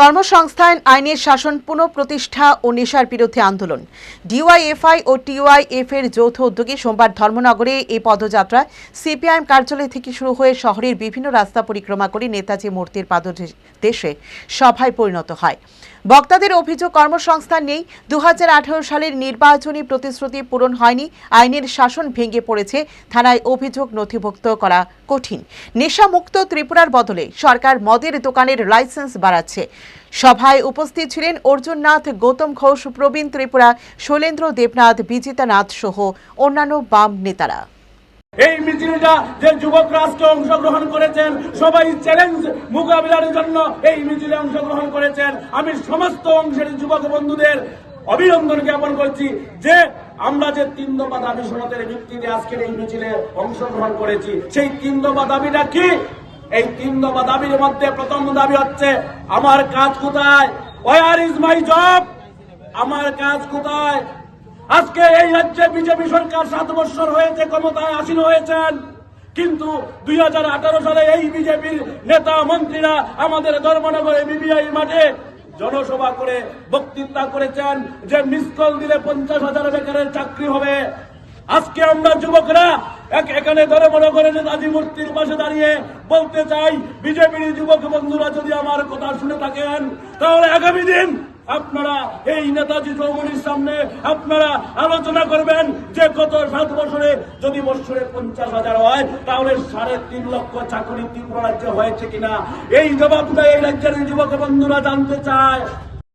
কর্মসংস্থান, আইনের শাসন, পুনঃপ্রতিষ্ঠা ও নেশার বিরুদ্ধে আন্দোলন। ডিওয়াইএফআই ও টিওয়াইএফ এর যৌথ উদ্যোগে সোমবার ধর্মনগরে এই পদযাত্রা সিপিআইএম কার্যালয় থেকে শুরু হয়ে শহরের বিভিন্ন রাস্তা পরিক্রমা করে নেতাজি মূর্তির পাদদেশে সভায় পরিণত হয়। বক্তাদের অভিযোগ, কর্মসংস্থান নেই। দু হাজার আঠারো সালের নির্বাচনী প্রতিশ্রুতি পূরণ হয়নি। আইনের শাসন ভেঙে পড়েছে। থানায় অভিযোগ নথিভুক্ত করা কঠিন। নেশামুক্ত ত্রিপুরার বদলে সরকার মদের দোকানের লাইসেন্স বাড়াচ্ছে। সভায় উপস্থিত ছিলেন অর্জুননাথ, গৌতম ঘোষ, প্রবীণ ত্রিপুরা, শৈলেন্দ্র দেবনাথ বিজিতা নাথ সহ অন্যান্য বাম নেতারা। এই মিছিলটা যে যুবকরা আজকে অংশগ্রহণ করেছেন, সবাই চ্যালেঞ্জ মোকাবিলার জন্য এই মিছিলে অংশগ্রহণ করেছেন। আমি সমস্ত অংশের যুবক বন্ধুদের অভিনন্দন জ্ঞাপন করছি যে আমরা যে তিন দফা দাবি সনদের ভিত্তিতে আজকের এই মিছিলে অংশগ্রহণ করেছি, সেই তিন দফা দাবিটা কি? এই তিন দফা দাবির মধ্যে প্রথম দাবি হচ্ছে, আমার কাজ কোথায়? ওয়ার ইজ মাই জব আমার কাজ কোথায়? আজকে এই রাজ্যে বিজেপি সরকার সাত বছর হয়েছে, ক্ষমতায় আসীন হয়েছেন। কিন্তু দুই হাজার আঠারো সালে এই বিজেপির নেতা, মন্ত্রীরা আমাদের ধর্মনগরে বিবিআই মাঠে জনসভা করে বক্তৃতা করেছেন যে মিস দিলে পঞ্চাশ হাজার বেকারের চাকরি হবে। আজকে আমরা যুবকরা এখানে ধরে মনে করে নেতাজি মূর্তির পাশে দাঁড়িয়ে বলতে চাই, বিজেপির যুবক বন্ধুরা যদি আমার কথা শুনে থাকেন, তাহলে আগামী দিন আপনারা এই নেতাজি চৌধুরীর সামনে আপনারা আলোচনা করবেন যে গত সাত বছরে যদি বছরে পঞ্চাশ হাজার হয়, তাহলে সাড়ে তিন লক্ষ চাকরি ত্রিপুরা রাজ্যে হয়েছে কিনা? এই জবাবটা এই রাজ্যের যুবক বন্ধুরা জানতে চায়।